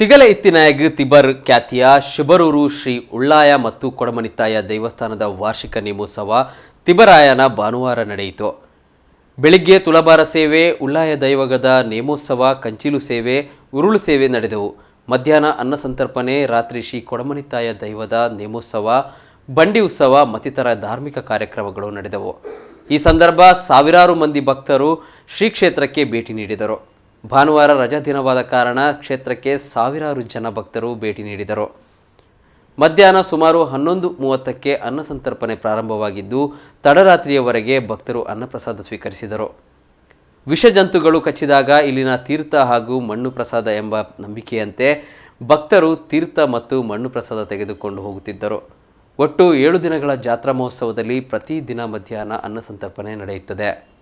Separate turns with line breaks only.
ತಿಗಲ ಇತ್ತಿನಾಯಗ್ ತಿಬರ್ ಖ್ಯಾತಿಯ ಶಿಬರೂರು ಶ್ರೀ ಉಳ್ಳಾಯ ಮತ್ತು ಕೊಡಮನಿತ್ತಾಯ ದೇವಸ್ಥಾನದ ವಾರ್ಷಿಕ ನೇಮೋತ್ಸವ ತಿಬರಾಯನ ಭಾನುವಾರ ನಡೆಯಿತು. ಬೆಳಿಗ್ಗೆ ತುಳಬಾರ ಸೇವೆ, ಉಳ್ಳಾಯ ದೈವಗದ ನೇಮೋತ್ಸವ, ಕಂಚಿಲು ಸೇವೆ, ಉರುಳು ಸೇವೆ ನಡೆದವು. ಮಧ್ಯಾಹ್ನ ಅನ್ನ ಸಂತರ್ಪಣೆ, ರಾತ್ರಿ ಶ್ರೀ ಕೊಡಮನಿತ್ತಾಯ ದೈವದ ನೇಮೋತ್ಸವ, ಬಂಡಿ ಉತ್ಸವ ಮತ್ತಿತರ ಧಾರ್ಮಿಕ ಕಾರ್ಯಕ್ರಮಗಳು ನಡೆದವು. ಈ ಸಂದರ್ಭ ಸಾವಿರಾರು ಮಂದಿ ಭಕ್ತರು ಶ್ರೀ ಕ್ಷೇತ್ರಕ್ಕೆ ಭೇಟಿ ನೀಡಿದರು. ಭಾನುವಾರ ರಜಾ ದಿನವಾದ ಕಾರಣ ಕ್ಷೇತ್ರಕ್ಕೆ ಸಾವಿರಾರು ಜನ ಭಕ್ತರು ಭೇಟಿ ನೀಡಿದರು. ಮಧ್ಯಾಹ್ನ ಸುಮಾರು ಹನ್ನೊಂದು ಮೂವತ್ತಕ್ಕೆ ಅನ್ನಸಂತರ್ಪಣೆ ಪ್ರಾರಂಭವಾಗಿದ್ದು, ತಡರಾತ್ರಿಯವರೆಗೆ ಭಕ್ತರು ಅನ್ನಪ್ರಸಾದ ಸ್ವೀಕರಿಸಿದರು. ವಿಷಜಂತುಗಳು ಕಚ್ಚಿದಾಗ ಇಲ್ಲಿನ ತೀರ್ಥ ಹಾಗೂ ಮಣ್ಣು ಪ್ರಸಾದ ಎಂಬ ನಂಬಿಕೆಯಂತೆ ಭಕ್ತರು ತೀರ್ಥ ಮತ್ತು ಮಣ್ಣು ಪ್ರಸಾದ ತೆಗೆದುಕೊಂಡು ಹೋಗುತ್ತಿದ್ದರು. ಒಟ್ಟು ಏಳು ದಿನಗಳ ಜಾತ್ರಾ ಮಹೋತ್ಸವದಲ್ಲಿ ಪ್ರತಿದಿನ ಮಧ್ಯಾಹ್ನ ಅನ್ನಸಂತರ್ಪಣೆ ನಡೆಯುತ್ತದೆ.